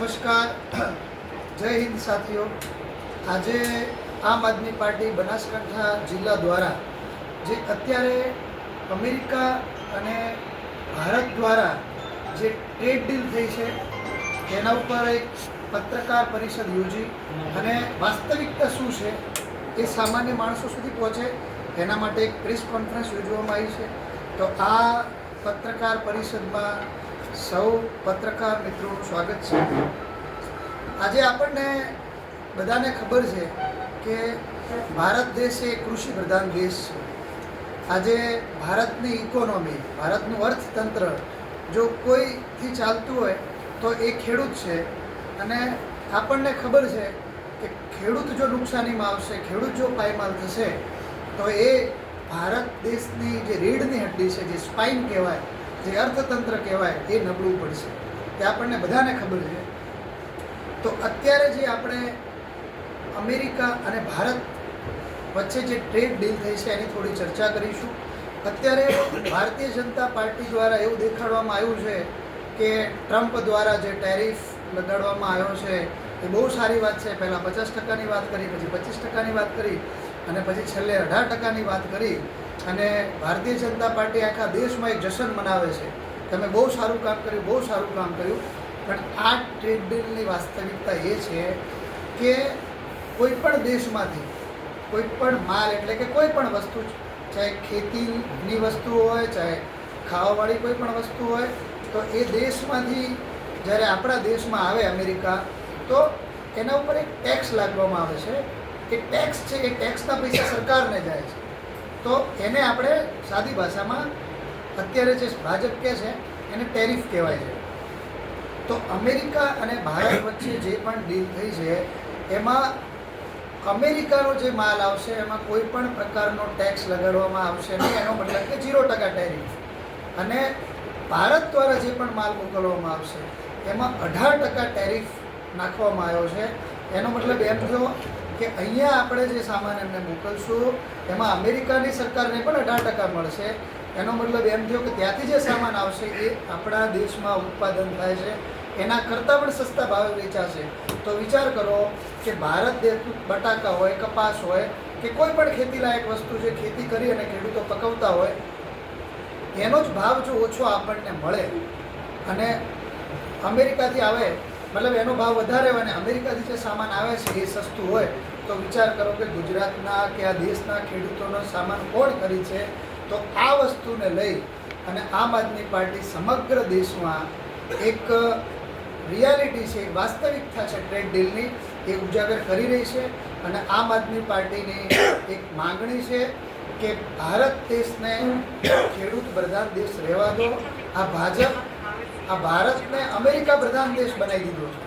નમસ્કાર. જય હિન્દ સાથીઓ. આજે આમ આદમી પાર્ટી બનાસકાંઠા જિલ્લા દ્વારા, જે અત્યારે અમેરિકા અને ભારત દ્વારા જે ટ્રેડ ડીલ થઈ છે, તેના ઉપર એક પત્રકાર પરિષદ યોજી અને વાસ્તવિકતા શું છે, એ સામાન્ય માણસો સુધી પહોંચે, એના માટે એક પ્રેસ કોન્ફરન્સ યોજવામાં આવી છે. તો આ પત્રકાર પરિષદમાં સૌ પત્રકાર મિત્રોનું સ્વાગત છે. આજે આપણને બધાને ખબર છે કે ભારત દેશ એ કૃષિ પ્રધાન દેશ છે. આજે ભારતની ઇકોનોમી ભારતનું અર્થતંત્ર જો કોઈથી ચાલતું હોય તો એ ખેડૂત છે. અને આપણને ખબર છે કે ખેડૂત જો નુકસાનીમાં આવશે, ખેડૂત જો પાયમાલ થશે, તો એ ભારત દેશની જે રીઢની હડ્ડી છે, જે સ્પાઇન કહેવાય જે અર્થતંત્ર કહેવાય એ નબળું પડશે. તે આપણને બધાને ખબર છે. તો અત્યારે જે આપણે અમેરિકા અને ભારત વચ્ચે જે ટ્રેડ ડીલ થઈ છે એની થોડી ચર્ચા કરીશું. અત્યારે ભારતીય જનતા પાર્ટી દ્વારા એવું દેખાડવામાં આવ્યું છે કે ટ્રમ્પ દ્વારા જે ટેરિફ લગાડવામાં આવ્યો છે એ બહુ સારી વાત છે. પહેલાં પચાસ ટકાની વાત કરી, પછી પચીસ ટકાની વાત કરી અને પછી છેલ્લે અઢાર ટકાની વાત કરી. અને ભારતીય જનતા પાર્ટી આખા દેશમાં એક જશન મનાવે છે. તમે બહુ સારું કામ કર્યું, બહુ સારું કામ કર્યું. પણ આ ટ્રેડ બિલની વાસ્તવિકતા એ છે કે કોઈ પણ દેશમાંથી, કોઈ પણ માલ એટલે કે કોઈ પણ વસ્તુ, ચાહે ખેતીની વસ્તુ હોય, ચાહે ખાવાવાળી કોઈ પણ વસ્તુ હોય, તો એ દેશમાંથી જ્યારે આપણા દેશમાં આવે અમેરિકા, તો એના ઉપર એક ટેક્સ લાગવામાં આવે છે. એ ટેક્સ છે, એ ટેક્સના પૈસા સરકારને જાય છે. તો એને આપણે સાદી ભાષામાં અત્યારે જે ભાજપ કહે છે, એને ટેરિફ કહેવાય છે. તો અમેરિકા અને ભારત વચ્ચે જે પણ ડીલ થઈ છે, એમાં અમેરિકાનો જે માલ આવશે, એમાં કોઈ પણ પ્રકારનો ટેક્સ લગાડવામાં આવશે નહીં, એનો મતલબ કે ઝીરો ટકા ટેરિફ. અને ભારત દ્વારા જે પણ માલ મોકલવામાં આવશે, એમાં અઢાર ટકા ટેરિફ નાખવામાં આવ્યો છે. એનો મતલબ એમ થયો કે અહીંયા આપણે જે સામાન એમને મોકલશું, એમાં અમેરિકાની સરકારને પણ અઢાર ટકા મળશે. એનો મતલબ એમ થયો કે ત્યાંથી જે સામાન આવશે એ આપણા દેશમાં ઉત્પાદન થાય છે. એના કરતાં પણ સસ્તા ભાવે વેચાશે. તો વિચાર કરો કે ભારત દેશ બટાકા હોય, કપાસ હોય, કે કોઈ પણ ખેતીલાયક વસ્તુ જે ખેતી કરી અને ખેડૂતો પકવતા હોય, એનો જ ભાવ જો ઓછો આપણને મળે અને અમેરિકાથી આવે મતલબ એનો ભાવ વધારે હોય અને અમેરિકાથી જે સામાન આવે છે એ સસ્તું હોય, તો વિચાર કરો કે ગુજરાતના કે આ દેશના ખેડૂતોનો સામાન કોણ કરી છે, તો આ વસ્તુને લઈ અને આમ આદમી પાર્ટી સમગ્ર દેશમાં એક રિયાલિટી છે વાસ્તવિકતા છે ટ્રેડ ડીલની એ ઉજાગર કરી રહી છે અને આમ આદમી પાર્ટીની એક માગણી છે કે ભારત દેશને ખેડૂત પ્રધાન દેશ રહેવા દો, આ ભાજપ આ ભારતને અમેરિકા પ્રધાન દેશ બનાવી દીધો છે.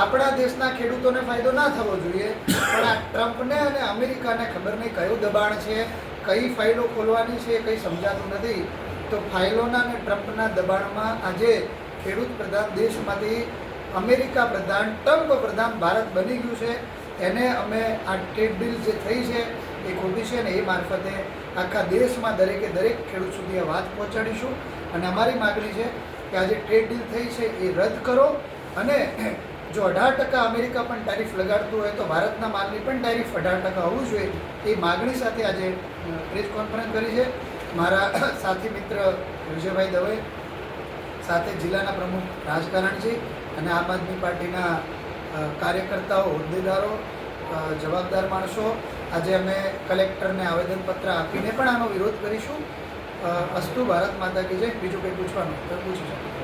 આપણા દેશના ખેડૂતોને ફાયદો ના થવો જોઈએ, પણ આ ટ્રમ્પને અને અમેરિકાને ખબર નહીં કયું દબાણ છે, કઈ ફાઇલો ખોલવાની છે કંઈ સમજાતું નથી. તો ફાઇલોના અને ટ્રમ્પના દબાણમાં આજે ખેડૂત પ્રધાન દેશમાંથી અમેરિકા પ્રધાન, ટ્રમ્પ પ્રધાન ભારત બની ગયું છે. એને અમે આ ટ્રેડ બિલ જે થઈ છે એ ખોટી છે ને એ મારફતે આખા દેશમાં દરેકે દરેક ખેડૂત સુધી આ વાત પહોંચાડીશું. અને અમારી માગણી છે કે આજે ટ્રેડ ડીલ થઈ છે, એ રદ કરો. અને જો અઢાર ટકા અમેરિકા પણ ટેરિફ લગાડતું હોય તો ભારતના માલની પણ ટેરિફ અઢાર ટકા હોવું જોઈએ. એ માગણી સાથે આજે પ્રેસ કોન્ફરન્સ કરી છે. મારા સાથી મિત્ર વિજયભાઈ દવે સાથે જિલ્લાના પ્રમુખ રાજકારણજી અને આમ આદમી પાર્ટીના કાર્યકર્તાઓ, હોદ્દેદારો જવાબદાર માણસો. આજે અમે કલેક્ટરને આવેદનપત્ર આપીને પણ આનો વિરોધ કરીશું. અસ્તુ ભારત માતા કી જય. બીજું કંઈ પૂછવાનું? તો પૂછી શકો